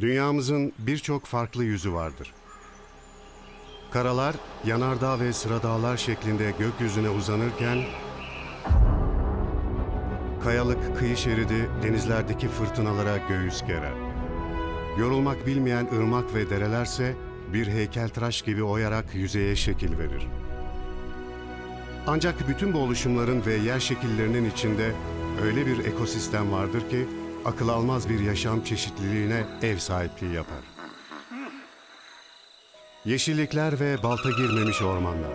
Dünyamızın birçok farklı yüzü vardır. Karalar, yanardağ ve sıradağlar şeklinde gökyüzüne uzanırken, kayalık kıyı şeridi denizlerdeki fırtınalara göğüs gerer. Yorulmak bilmeyen ırmak ve derelerse bir heykeltıraş gibi oyarak yüzeye şekil verir. Ancak bütün bu oluşumların ve yer şekillerinin içinde öyle bir ekosistem vardır ki akıl almaz bir yaşam çeşitliliğine ev sahipliği yapar. Yeşillikler ve balta girmemiş ormanlar.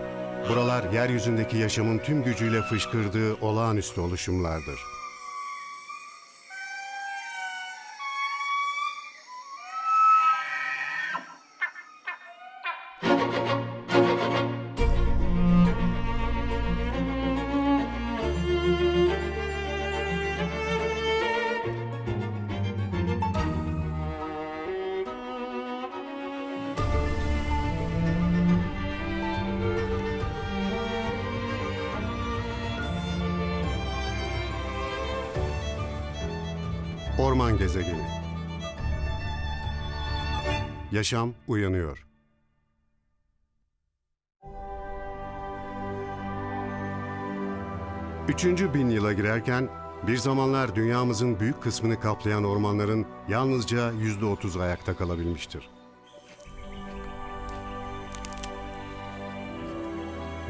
Buralar yeryüzündeki yaşamın tüm gücüyle fışkırdığı olağanüstü oluşumlardır. Orman gezegeni. Yaşam uyanıyor. Üçüncü bin yıla girerken bir zamanlar dünyamızın büyük kısmını kaplayan ormanların yalnızca yüzde otuz ayakta kalabilmiştir.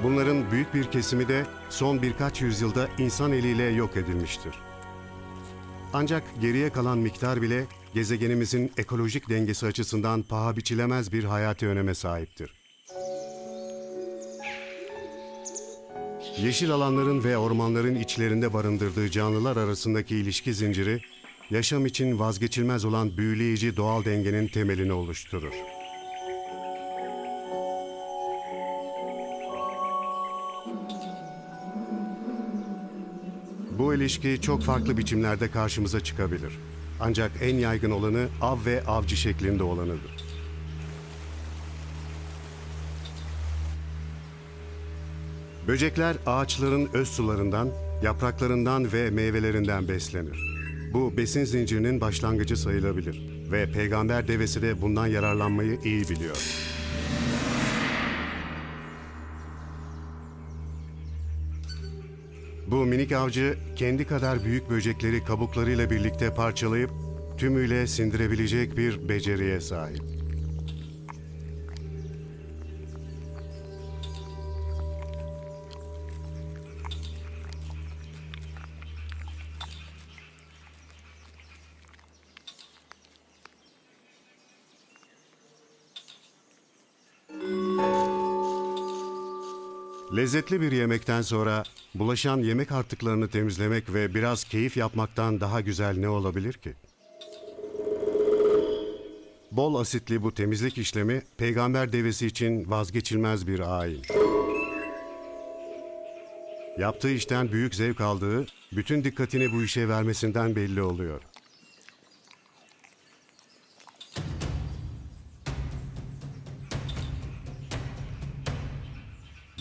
Bunların büyük bir kesimi de son birkaç yüzyılda insan eliyle yok edilmiştir. Ancak geriye kalan miktar bile gezegenimizin ekolojik dengesi açısından paha biçilemez bir hayati öneme sahiptir. Yeşil alanların ve ormanların içlerinde barındırdığı canlılar arasındaki ilişki zinciri, yaşam için vazgeçilmez olan büyüleyici doğal dengenin temelini oluşturur. İlişki çok farklı biçimlerde karşımıza çıkabilir. Ancak en yaygın olanı av ve avcı şeklinde olanıdır. Böcekler ağaçların öz sularından, yapraklarından ve meyvelerinden beslenir. Bu besin zincirinin başlangıcı sayılabilir ve peygamber devesi de bundan yararlanmayı iyi biliyor. Bu minik avcı kendi kadar büyük böcekleri kabuklarıyla birlikte parçalayıp tümüyle sindirebilecek bir beceriye sahip. Lezzetli bir yemekten sonra bulaşan yemek artıklarını temizlemek ve biraz keyif yapmaktan daha güzel ne olabilir ki? Bol asitli bu temizlik işlemi peygamber devesi için vazgeçilmez bir ayin. Yaptığı işten büyük zevk aldığı, bütün dikkatini bu işe vermesinden belli oluyor.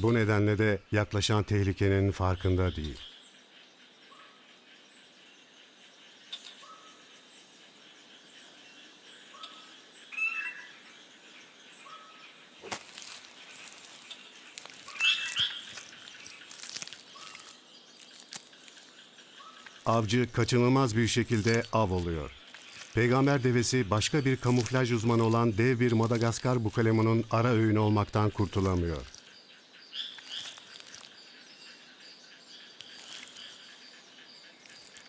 Bu nedenle de yaklaşan tehlikenin farkında değil. Avcı kaçınılmaz bir şekilde av oluyor. Peygamber devesi başka bir kamuflaj uzmanı olan dev bir Madagaskar bukalemunun ara öğünü olmaktan kurtulamıyor.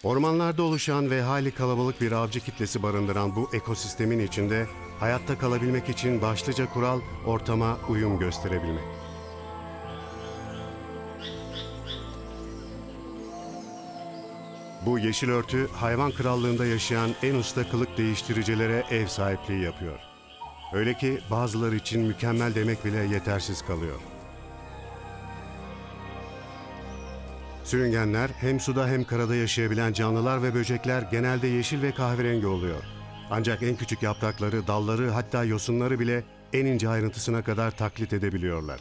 Ormanlarda oluşan ve hali kalabalık bir avcı kitlesi barındıran bu ekosistemin içinde hayatta kalabilmek için başlıca kural ortama uyum gösterebilmek. Bu yeşil örtü hayvan krallığında yaşayan en usta kılık değiştiricilere ev sahipliği yapıyor. Öyle ki bazıları için mükemmel demek bile yetersiz kalıyor. Sürüngenler hem suda hem karada yaşayabilen canlılar ve böcekler genelde yeşil ve kahverengi oluyor. Ancak en küçük yaprakları, dalları hatta yosunları bile en ince ayrıntısına kadar taklit edebiliyorlar.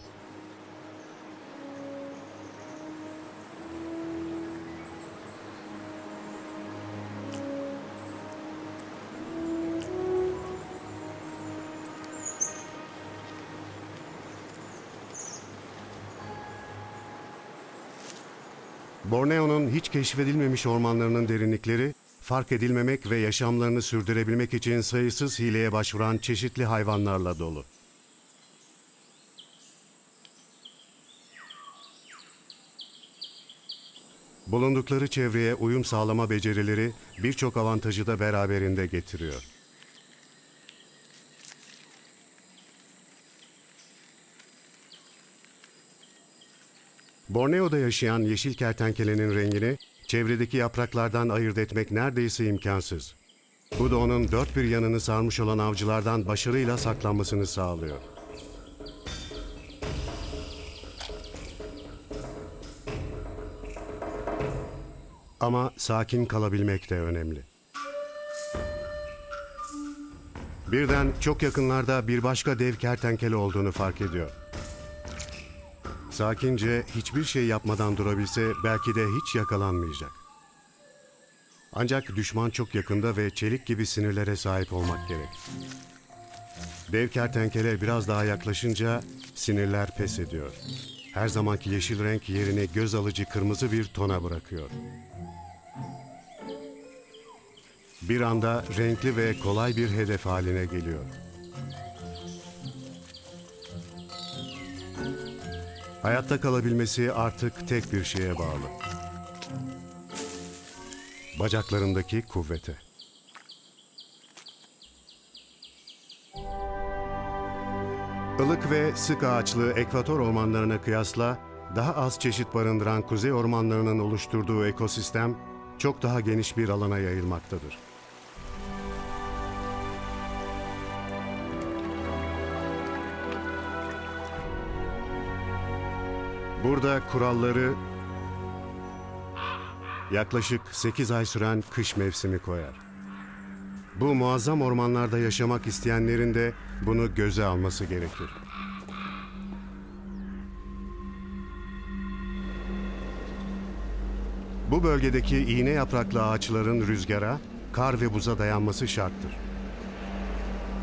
Borneo'nun hiç keşfedilmemiş ormanlarının derinlikleri, fark edilmemek ve yaşamlarını sürdürebilmek için sayısız hileye başvuran çeşitli hayvanlarla dolu. Bulundukları çevreye uyum sağlama becerileri birçok avantajı da beraberinde getiriyor. Borneo'da yaşayan yeşil kertenkelenin rengini çevredeki yapraklardan ayırt etmek neredeyse imkansız. Bu da onun dört bir yanını sarmış olan avcılardan başarıyla saklanmasını sağlıyor. Ama sakin kalabilmek de önemli. Birden çok yakınlarda bir başka dev kertenkele olduğunu fark ediyor. Sakince hiçbir şey yapmadan durabilse belki de hiç yakalanmayacak. Ancak düşman çok yakında ve çelik gibi sinirlere sahip olmak gerek. Dev kertenkele biraz daha yaklaşınca sinirler pes ediyor. Her zamanki yeşil renk yerini göz alıcı kırmızı bir tona bırakıyor. Bir anda renkli ve kolay bir hedef haline geliyor. Hayatta kalabilmesi artık tek bir şeye bağlı. Bacaklarındaki kuvvete. Ilık ve sık ağaçlı ekvator ormanlarına kıyasla daha az çeşit barındıran kuzey ormanlarının oluşturduğu ekosistem çok daha geniş bir alana yayılmaktadır. Burada kuralları yaklaşık 8 ay süren kış mevsimi koyar. Bu muazzam ormanlarda yaşamak isteyenlerin de bunu göze alması gerekir. Bu bölgedeki iğne yapraklı ağaçların rüzgara, kar ve buza dayanması şarttır.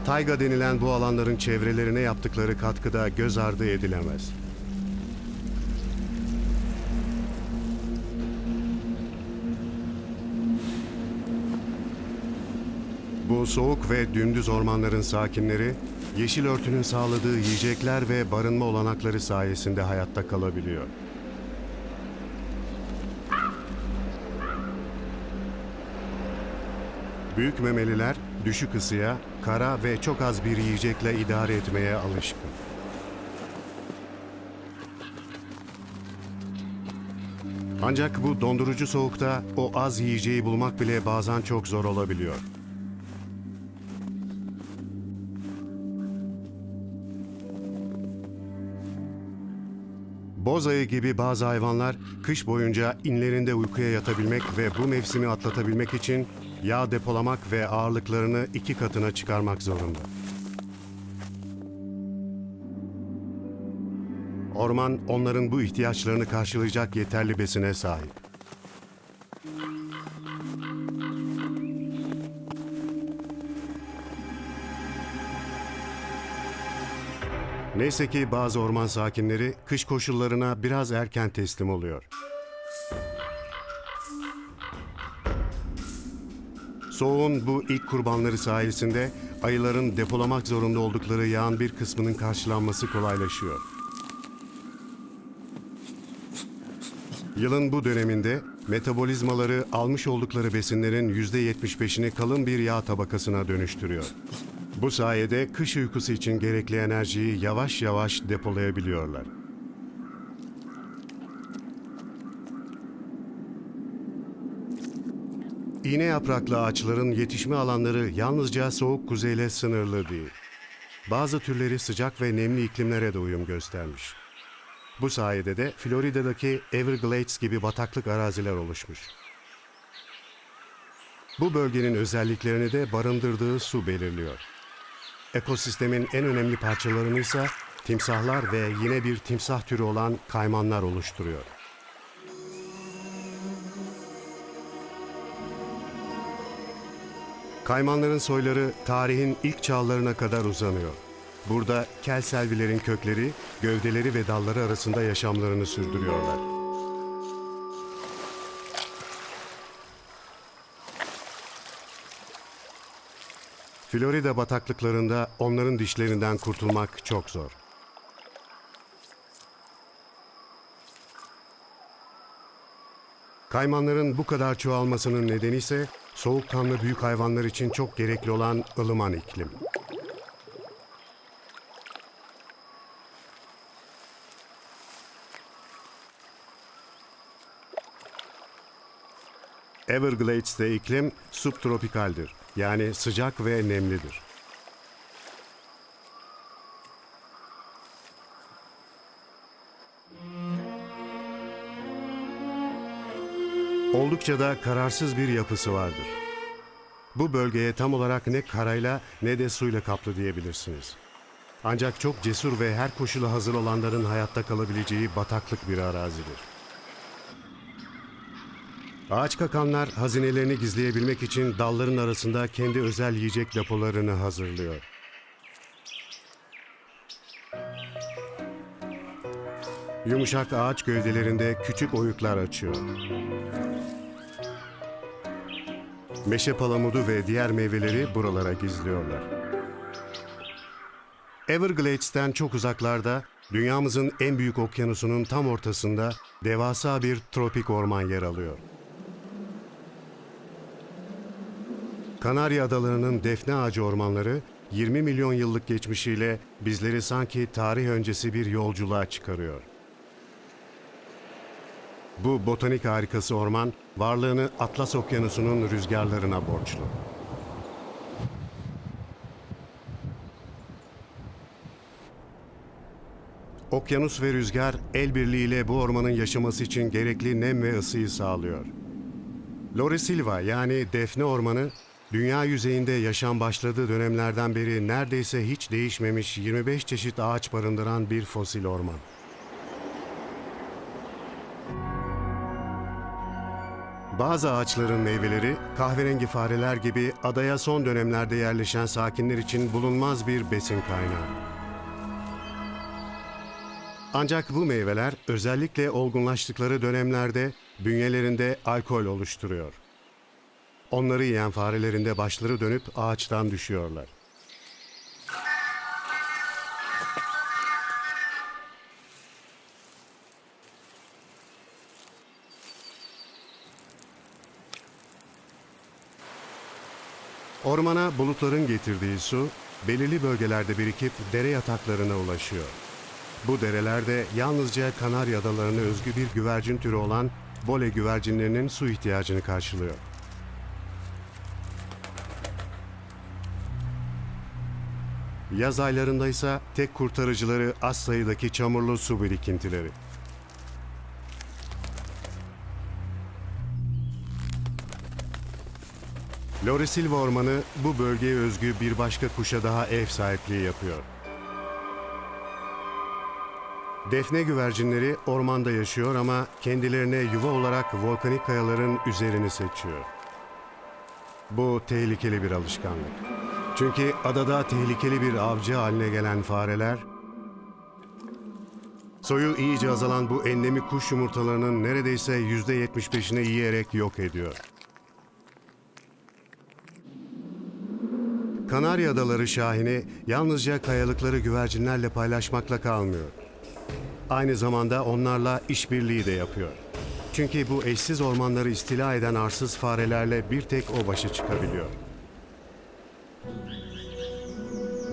Tayga denilen bu alanların çevrelerine yaptıkları katkıda göz ardı edilemez. Bu soğuk ve dümdüz ormanların sakinleri, yeşil örtünün sağladığı yiyecekler ve barınma olanakları sayesinde hayatta kalabiliyor. Büyük memeliler düşük ısıya, kara ve çok az bir yiyecekle idare etmeye alışkın. Ancak bu dondurucu soğukta o az yiyeceği bulmak bile bazen çok zor olabiliyor. Boz ayı gibi bazı hayvanlar kış boyunca inlerinde uykuya yatabilmek ve bu mevsimi atlatabilmek için yağ depolamak ve ağırlıklarını iki katına çıkarmak zorunda. Orman onların bu ihtiyaçlarını karşılayacak yeterli besine sahip. Neyse ki bazı orman sakinleri kış koşullarına biraz erken teslim oluyor. Soğuğun bu ilk kurbanları sayesinde ayıların depolamak zorunda oldukları yağın bir kısmının karşılanması kolaylaşıyor. Yılın bu döneminde metabolizmaları almış oldukları besinlerin %75'ini kalın bir yağ tabakasına dönüştürüyor. Bu sayede kış uykusu için gerekli enerjiyi yavaş yavaş depolayabiliyorlar. İğne yapraklı ağaçların yetişme alanları yalnızca soğuk kuzeyle sınırlı değil. Bazı türleri sıcak ve nemli iklimlere de uyum göstermiş. Bu sayede de Florida'daki Everglades gibi bataklık araziler oluşmuş. Bu bölgenin özelliklerini de barındırdığı su belirliyor. Ekosistemin en önemli parçalarını ise timsahlar ve yine bir timsah türü olan kaymanlar oluşturuyor. Kaymanların soyları tarihin ilk çağlarına kadar uzanıyor. Burada kel selvilerin kökleri, gövdeleri ve dalları arasında yaşamlarını sürdürüyorlar. Florida bataklıklarında onların dişlerinden kurtulmak çok zor. Kaymanların bu kadar çoğalmasının nedeni ise soğukkanlı büyük hayvanlar için çok gerekli olan ılıman iklim. Everglades'te iklim subtropikaldir. Yani sıcak ve nemlidir. Oldukça da kararsız bir yapısı vardır. Bu bölgeye tam olarak ne karayla ne de suyla kaplı diyebilirsiniz. Ancak çok cesur ve her koşula hazır olanların hayatta kalabileceği bataklık bir arazidir. Ağaç kakanlar hazinelerini gizleyebilmek için dalların arasında kendi özel yiyecek depolarını hazırlıyor. Yumuşak ağaç gövdelerinde küçük oyuklar açıyor. Meşe palamudu ve diğer meyveleri buralara gizliyorlar. Everglades'ten çok uzaklarda, dünyamızın en büyük okyanusunun tam ortasında devasa bir tropik orman yer alıyor. Kanarya Adaları'nın defne ağacı ormanları 20 milyon yıllık geçmişiyle bizleri sanki tarih öncesi bir yolculuğa çıkarıyor. Bu botanik harikası orman varlığını Atlas Okyanusu'nun rüzgarlarına borçlu. Okyanus ve rüzgar el birliğiyle bu ormanın yaşaması için gerekli nem ve ısıyı sağlıyor. Lore Silva yani Defne Ormanı, dünya yüzeyinde yaşam başladığı dönemlerden beri neredeyse hiç değişmemiş 25 çeşit ağaç barındıran bir fosil orman. Bazı ağaçların meyveleri kahverengi fareler gibi adaya son dönemlerde yerleşen sakinler için bulunmaz bir besin kaynağı. Ancak bu meyveler özellikle olgunlaştıkları dönemlerde bünyelerinde alkol oluşturuyor. Onları yiyen farelerin de başları dönüp ağaçtan düşüyorlar. Ormana bulutların getirdiği su belirli bölgelerde birikip dere yataklarına ulaşıyor. Bu derelerde yalnızca Kanarya Adaları'na özgü bir güvercin türü olan bole güvercinlerinin su ihtiyacını karşılıyor. Yaz aylarında ise tek kurtarıcıları az sayıdaki çamurlu su birikintileri. Lore Silva Ormanı bu bölgeye özgü bir başka kuşa daha ev sahipliği yapıyor. Defne güvercinleri ormanda yaşıyor ama kendilerine yuva olarak volkanik kayaların üzerini seçiyor. Bu tehlikeli bir alışkanlık. Çünkü adada tehlikeli bir avcı haline gelen fareler, soyu iyice azalan bu endemik kuş yumurtalarının neredeyse yüzde 75'ini yiyerek yok ediyor. Kanarya Adaları Şahini yalnızca kayalıkları güvercinlerle paylaşmakla kalmıyor. Aynı zamanda onlarla işbirliği de yapıyor. Çünkü bu eşsiz ormanları istila eden arsız farelerle bir tek o başa çıkabiliyor.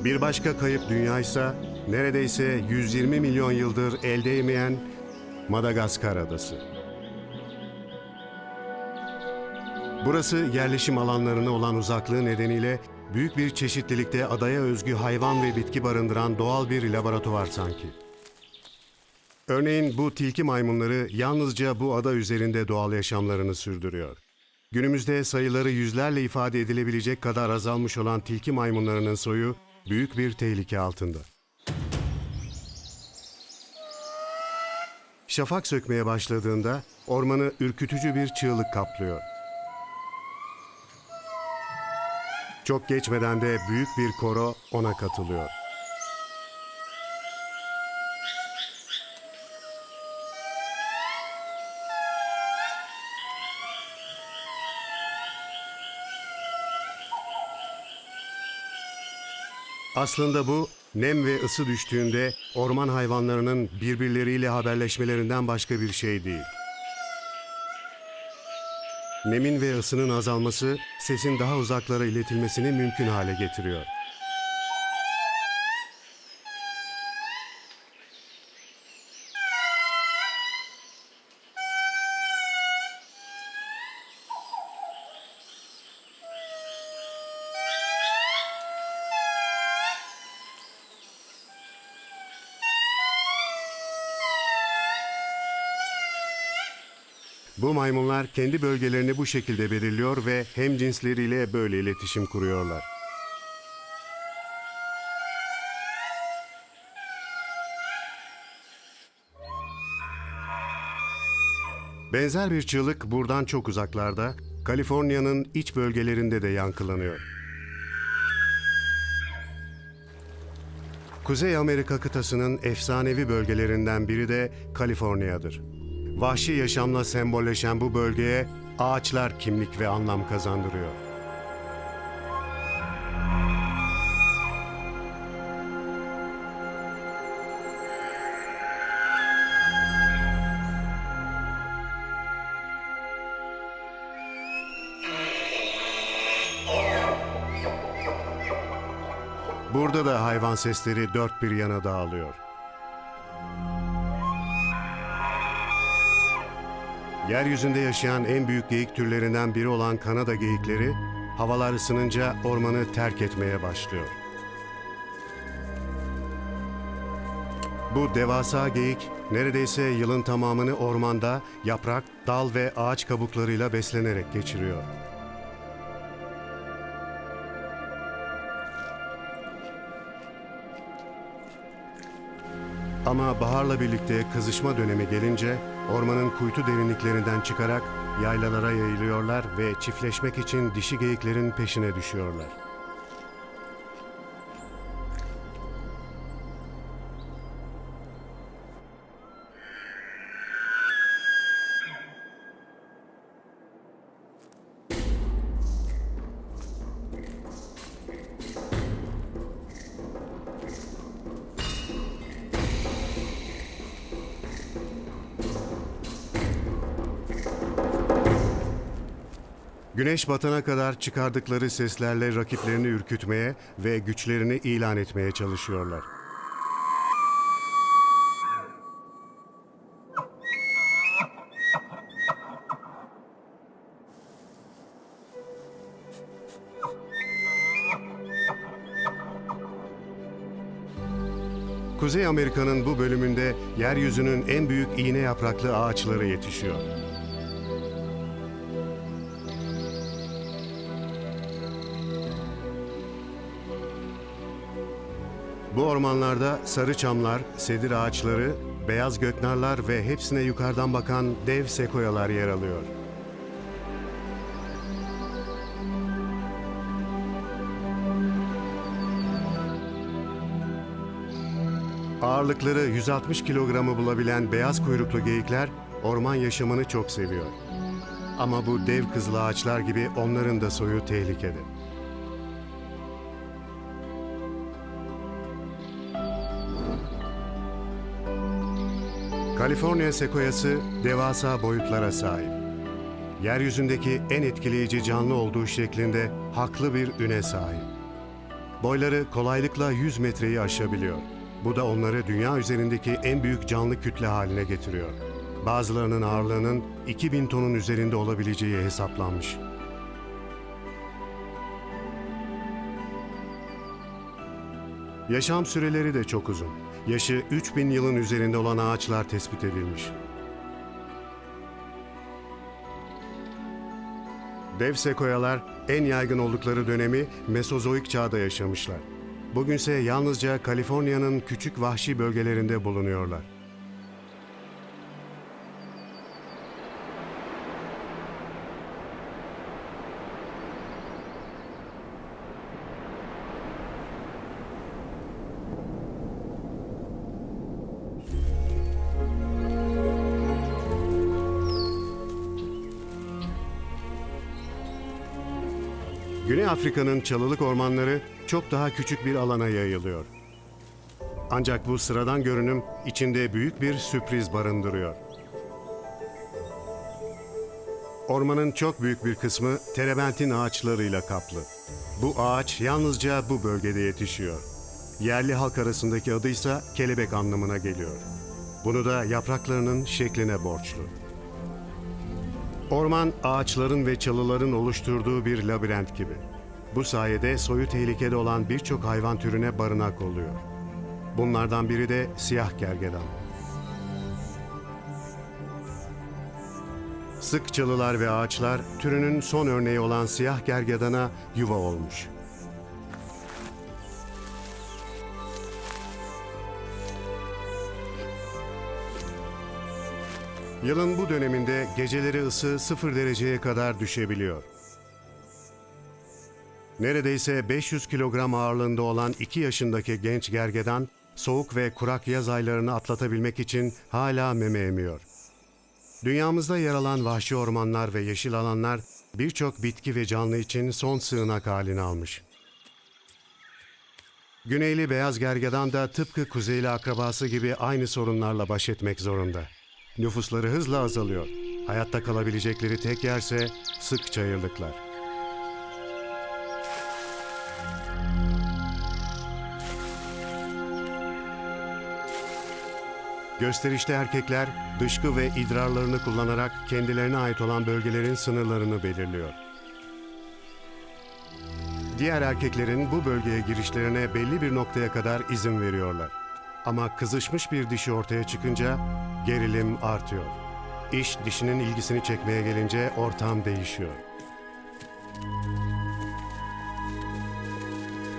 Bir başka kayıp dünya ise neredeyse 120 milyon yıldır el değmeyen Madagaskar adası. Burası yerleşim alanlarına olan uzaklığı nedeniyle büyük bir çeşitlilikte adaya özgü hayvan ve bitki barındıran doğal bir laboratuvar sanki. Örneğin bu tilki maymunları yalnızca bu ada üzerinde doğal yaşamlarını sürdürüyor. Günümüzde sayıları yüzlerle ifade edilebilecek kadar azalmış olan tilki maymunlarının soyu büyük bir tehlike altında. Şafak sökmeye başladığında ormanı ürkütücü bir çığlık kaplıyor. Çok geçmeden de büyük bir koro ona katılıyor. Aslında bu nem ve ısı düştüğünde orman hayvanlarının birbirleriyle haberleşmelerinden başka bir şey değil. Nemin ve ısının azalması sesin daha uzaklara iletilmesini mümkün hale getiriyor. Bu maymunlar kendi bölgelerini bu şekilde belirliyor ve hem cinsleriyle böyle iletişim kuruyorlar. Benzer bir çığlık buradan çok uzaklarda, Kaliforniya'nın iç bölgelerinde de yankılanıyor. Kuzey Amerika kıtasının efsanevi bölgelerinden biri de Kaliforniya'dır. Vahşi yaşamla sembolleşen bu bölgeye ağaçlar kimlik ve anlam kazandırıyor. Burada da hayvan sesleri dört bir yana dağılıyor. Yeryüzünde yaşayan en büyük geyik türlerinden biri olan Kanada geyikleri, havalar ısınınca ormanı terk etmeye başlıyor. Bu devasa geyik neredeyse yılın tamamını ormanda yaprak, dal ve ağaç kabuklarıyla beslenerek geçiriyor. Ama baharla birlikte kızışma dönemi gelince ormanın kuytu derinliklerinden çıkarak yaylalara yayılıyorlar ve çiftleşmek için dişi geyiklerin peşine düşüyorlar. Güneş batana kadar çıkardıkları seslerle rakiplerini ürkütmeye ve güçlerini ilan etmeye çalışıyorlar. Kuzey Amerika'nın bu bölümünde yeryüzünün en büyük iğne yapraklı ağaçları yetişiyor. Bu ormanlarda sarı çamlar, sedir ağaçları, beyaz göknarlar ve hepsine yukarıdan bakan dev sekoyalar yer alıyor. Ağırlıkları 160 kilogramı bulabilen beyaz kuyruklu geyikler orman yaşamını çok seviyor. Ama bu dev kızıl ağaçlar gibi onların da soyu tehlikede. Kaliforniya sekoyası devasa boyutlara sahip. Yeryüzündeki en etkileyici canlı olduğu şeklinde haklı bir üne sahip. Boyları kolaylıkla 100 metreyi aşabiliyor. Bu da onları dünya üzerindeki en büyük canlı kütle haline getiriyor. Bazılarının ağırlığının 2000 tonun üzerinde olabileceği hesaplanmış. Yaşam süreleri de çok uzun. Yaşı 3000 yılın üzerinde olan ağaçlar tespit edilmiş. Dev sekoyalar en yaygın oldukları dönemi Mesozoik çağda yaşamışlar. Bugünse yalnızca Kaliforniya'nın küçük vahşi bölgelerinde bulunuyorlar. Güney Afrika'nın çalılık ormanları çok daha küçük bir alana yayılıyor. Ancak bu sıradan görünüm içinde büyük bir sürpriz barındırıyor. Ormanın çok büyük bir kısmı terebentin ağaçlarıyla kaplı. Bu ağaç yalnızca bu bölgede yetişiyor. Yerli halk arasındaki adıysa kelebek anlamına geliyor. Bunu da yapraklarının şekline borçlu. Orman ağaçların ve çalıların oluşturduğu bir labirent gibi. Bu sayede soyu tehlikede olan birçok hayvan türüne barınak oluyor. Bunlardan biri de siyah gergedan. Sık çalılar ve ağaçlar türünün son örneği olan siyah gergedana yuva olmuş. Yılın bu döneminde geceleri ısı sıfır dereceye kadar düşebiliyor. Neredeyse 500 kilogram ağırlığında olan 2 yaşındaki genç gergedan, soğuk ve kurak yaz aylarını atlatabilmek için hala meme emiyor. Dünyamızda yer alan vahşi ormanlar ve yeşil alanlar birçok bitki ve canlı için son sığınak halini almış. Güneyli beyaz gergedan da tıpkı kuzeyli akrabası gibi aynı sorunlarla baş etmek zorunda. Nüfusları hızla azalıyor. Hayatta kalabilecekleri tek yerse sık çayırlıklar. Gösterişte erkekler dışkı ve idrarlarını kullanarak kendilerine ait olan bölgelerin sınırlarını belirliyor. Diğer erkeklerin bu bölgeye girişlerine belli bir noktaya kadar izin veriyorlar. Ama kızışmış bir dişi ortaya çıkınca gerilim artıyor. İş dişinin ilgisini çekmeye gelince ortam değişiyor.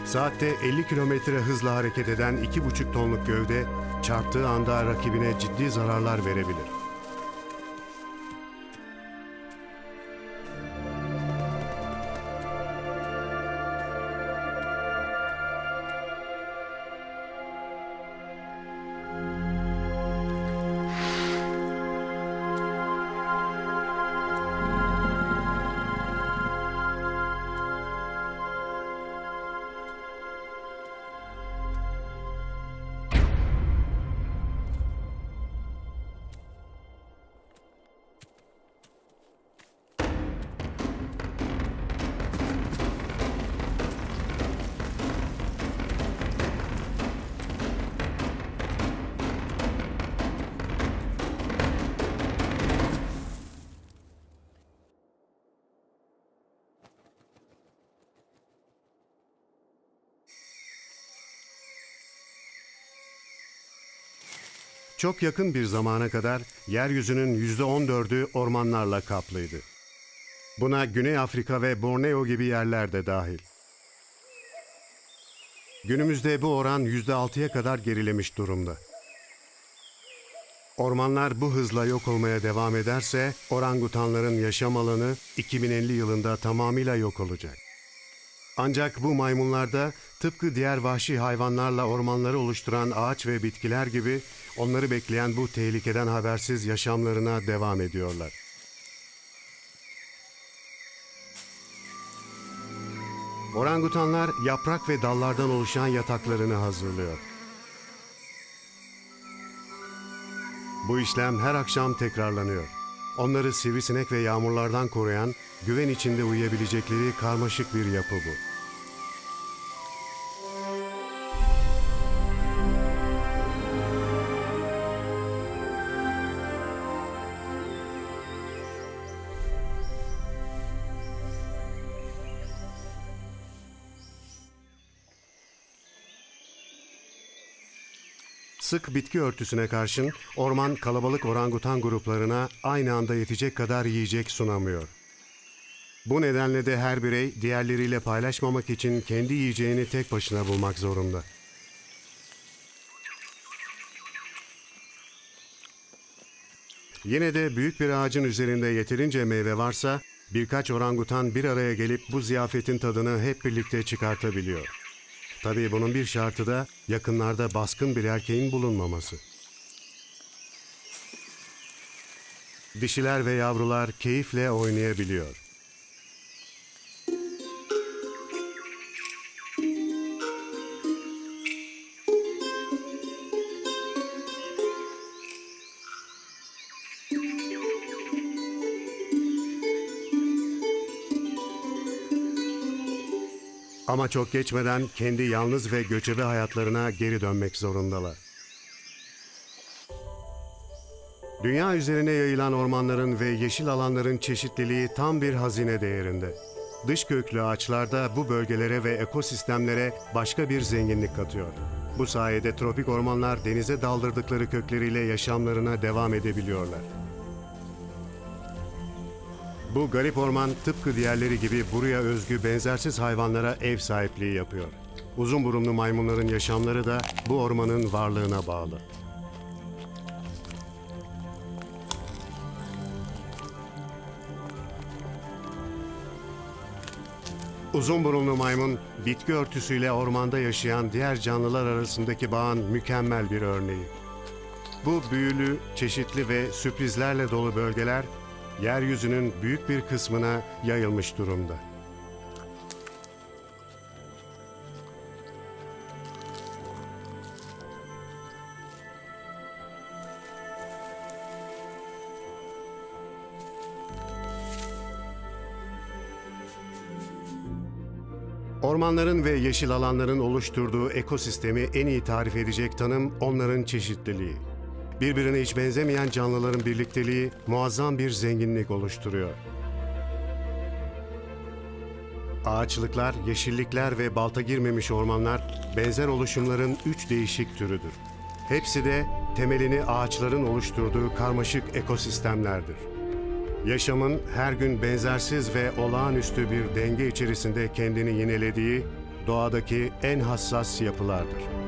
Saatte 50 kilometre hızla hareket eden 2,5 tonluk gövde çarptığı anda rakibine ciddi zararlar verebilir. Çok yakın bir zamana kadar yeryüzünün yüzde on dördü ormanlarla kaplıydı. Buna Güney Afrika ve Borneo gibi yerler de dahil. Günümüzde bu oran yüzde altıya kadar gerilemiş durumda. Ormanlar bu hızla yok olmaya devam ederse orangutanların yaşam alanı 2050 yılında tamamıyla yok olacak. Ancak bu maymunlarda tıpkı diğer vahşi hayvanlarla ormanları oluşturan ağaç ve bitkiler gibi onları bekleyen bu tehlikeden habersiz yaşamlarına devam ediyorlar. Orangutanlar yaprak ve dallardan oluşan yataklarını hazırlıyor. Bu işlem her akşam tekrarlanıyor. Onları sivrisinek ve yağmurlardan koruyan, güven içinde uyuyabilecekleri karmaşık bir yapı bu. Sık bitki örtüsüne karşın orman kalabalık orangutan gruplarına aynı anda yetecek kadar yiyecek sunamıyor. Bu nedenle de her birey diğerleriyle paylaşmamak için kendi yiyeceğini tek başına bulmak zorunda. Yine de büyük bir ağacın üzerinde yeterince meyve varsa birkaç orangutan bir araya gelip bu ziyafetin tadını hep birlikte çıkartabiliyor. Tabii bunun bir şartı da yakınlarda baskın bir erkeğin bulunmaması. Dişiler ve yavrular keyifle oynayabiliyor. Ama çok geçmeden kendi yalnız ve göçebe hayatlarına geri dönmek zorundalar. Dünya üzerine yayılan ormanların ve yeşil alanların çeşitliliği tam bir hazine değerinde. Dış köklü ağaçlar da bu bölgelere ve ekosistemlere başka bir zenginlik katıyor. Bu sayede tropik ormanlar denize daldırdıkları kökleriyle yaşamlarına devam edebiliyorlar. Bu garip orman tıpkı diğerleri gibi buraya özgü benzersiz hayvanlara ev sahipliği yapıyor. Uzun burunlu maymunların yaşamları da bu ormanın varlığına bağlı. Uzun burunlu maymun, bitki örtüsüyle ormanda yaşayan diğer canlılar arasındaki bağın mükemmel bir örneği. Bu büyülü, çeşitli ve sürprizlerle dolu bölgeler, yeryüzünün büyük bir kısmına yayılmış durumda. Ormanların ve yeşil alanların oluşturduğu ekosistemi en iyi tarif edecek tanım onların çeşitliliği. Birbirine hiç benzemeyen canlıların birlikteliği muazzam bir zenginlik oluşturuyor. Ağaçlıklar, yeşillikler ve balta girmemiş ormanlar benzer oluşumların üç değişik türüdür. Hepsi de temelini ağaçların oluşturduğu karmaşık ekosistemlerdir. Yaşamın her gün benzersiz ve olağanüstü bir denge içerisinde kendini yinelediği doğadaki en hassas yapılardır.